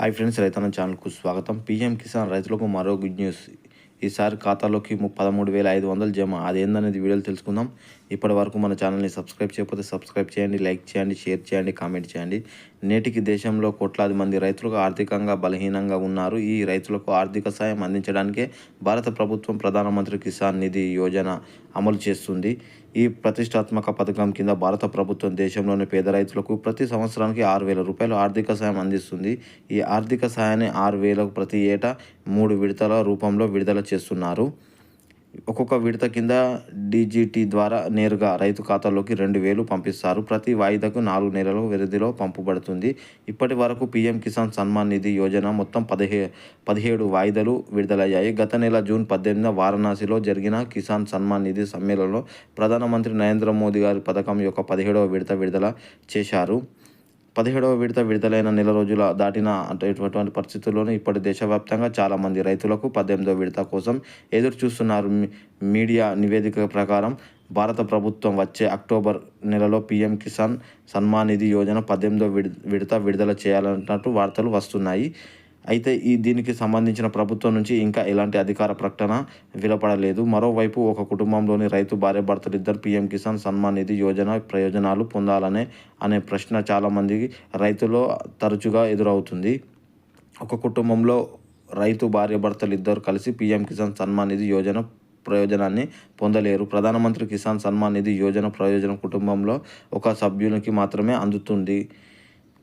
Hi friends రైతన్న ఛానల్కు స్వాగతం. పీఎం కిసాన్ రైతులకు మరో గుడ్ న్యూస్. ఈసారి ఖాతాలోకి పదమూడు వేల ఐదు వందలు జమ. అదేందనేది వీడియోలు తెలుసుకుందాం. ఇప్పటి వరకు మన ఛానల్ని సబ్స్క్రైబ్ చేయకపోతే సబ్స్క్రైబ్ చేయండి లైక్ చేయండి షేర్ చేయండి కామెంట్ చేయండి. నేటికి దేశంలో కోట్లాది మంది రైతులకు ఆర్థికంగా బలహీనంగా ఉన్నారు. ఈ రైతులకు ఆర్థిక సాయం అందించడానికే భారత ప్రభుత్వం ప్రధానమంత్రి కిసాన్ నిధి యోజన అమలు చేస్తుంది. ఈ ప్రతిష్టాత్మక పథకం కింద భారత ప్రభుత్వం దేశంలోని పేద రైతులకు ప్రతి సంవత్సరానికి ఆరు వేల రూపాయలు ఆర్థిక సాయం అందిస్తుంది. ఈ ఆర్థిక సాయాన్ని ఆరు వేలకు ప్రతి ఏటా మూడు విడతల రూపంలో విడుదల చేస్తున్నారు. ఒక్కొక్క విడత కింద డీజీటీ ద్వారా నేరుగా రైతు ఖాతాలోకి రెండు వేలు పంపిస్తారు. ప్రతి వాయిదాకు నాలుగు నెలల వ్యవధిలో పంపబడుతుంది. ఇప్పటి వరకు పీఎం కిసాన్ సన్మాన్ నిధి యోజన మొత్తం పదిహే పదిహేడు వాయిదాలు విడుదలయ్యాయి. గత నెల జూన్ పద్దెనిమిదిన వారణాసిలో జరిగిన కిసాన్ సన్మాన్ నిధి సమ్మేళనలో ప్రధానమంత్రి నరేంద్ర మోదీ గారి పథకం యొక్క పదిహేడవ విడత విడుదల చేశారు. పదిహేడవ విడత విడుదలైన నెల రోజుల దాటిన అటువంటి పరిస్థితుల్లోనూ ఇప్పటి దేశవ్యాప్తంగా చాలామంది రైతులకు పద్దెనిమిదవ విడత కోసం ఎదురు చూస్తున్నారు. మీడియా నివేదిక ప్రకారం భారత ప్రభుత్వం వచ్చే అక్టోబర్ నెలలో పీఎం కిసాన్ సన్మాన్ నిధి యోజన పద్దెనిమిదవ విడ విడత విడుదల చేయాలన్నట్టు వార్తలు వస్తున్నాయి. అయితే ఈ దీనికి సంబంధించిన ప్రభుత్వం నుంచి ఇంకా ఎలాంటి అధికార ప్రకటన వెలువడలేదు. మరోవైపు ఒక కుటుంబంలోని రైతు భార్య భర్తలు ఇద్దరు పీఎం కిసాన్ సన్మాన్ నిధి యోజన ప్రయోజనాలు పొందాలనే అనే ప్రశ్న చాలామంది రైతులు తరచుగా ఎదురవుతుంది. ఒక కుటుంబంలో రైతు భార్య భర్తలు ఇద్దరు కలిసి పీఎం కిసాన్ సన్మాన్ నిధి యోజన ప్రయోజనాన్ని పొందలేరు. ప్రధానమంత్రి కిసాన్ సన్మాన్ నిధి యోజన ప్రయోజనం కుటుంబంలో ఒక సభ్యునికి మాత్రమే అందుతుంది.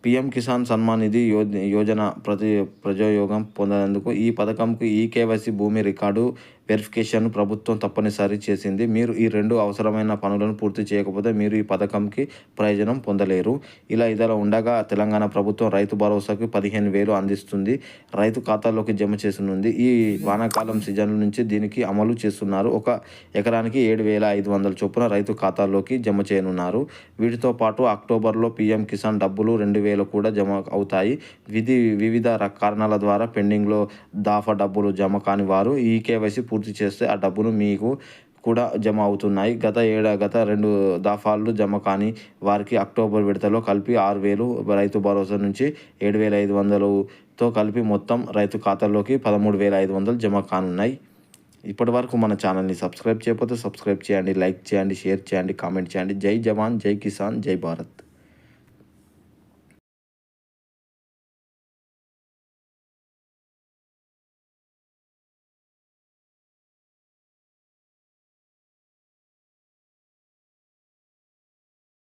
పీఎం కిసాన్ సన్మాన్ నిధి యో యోజన ప్రతి ప్రజోయోగం పొందేందుకు ఈ పథకంకు ఈ కేవైసీ భూమి రికార్డు వెరిఫికేషన్ ప్రభుత్వం తప్పనిసరి చేసింది. మీరు ఈ రెండు అవసరమైన పనులను పూర్తి చేయకపోతే మీరు ఈ పథకంకి ప్రయోజనం పొందలేరు. ఇలా ఇదిలా ఉండగా తెలంగాణ ప్రభుత్వం రైతు భరోసాకి పదిహేను వేలు అందిస్తుంది. రైతు ఖాతాలోకి జమ చేసనుంది. ఈ వానాకాలం సీజన్ నుంచి దీనికి అమలు చేస్తున్నారు. ఒక ఎకరానికి ఏడు వేల ఐదు వందల చొప్పున రైతు ఖాతాలోకి జమ చేయనున్నారు. వీటితో పాటు అక్టోబర్లో పీఎం కిసాన్ డబ్బులు రెండు వేలు కూడా జమ అవుతాయి. విధి వివిధ కారణాల ద్వారా పెండింగ్లో దాఫా డబ్బులు జమ కాని వారు ఈ కేవైసీ పూర్తి చేస్తే ఆ డబ్బును మీకు కూడా జమ అవుతున్నాయి. గత ఏడా గత రెండు దఫాలు జమ కాని వారికి అక్టోబర్ విడతలో కలిపి ఆరు వేలు రైతు భరోసా నుంచి ఏడు వేల ఐదు వందలుతో కలిపి మొత్తం రైతు ఖాతాలోకి పదమూడు వేల ఐదు వందలు జమ కానున్నాయి. ఇప్పటి వరకు మన ఛానల్ని సబ్స్క్రైబ్ చేయకపోతే సబ్స్క్రైబ్ చేయండి లైక్ చేయండి షేర్ చేయండి కామెంట్ చేయండి. జై జవాన్ జై కిసాన్ జై భారత్.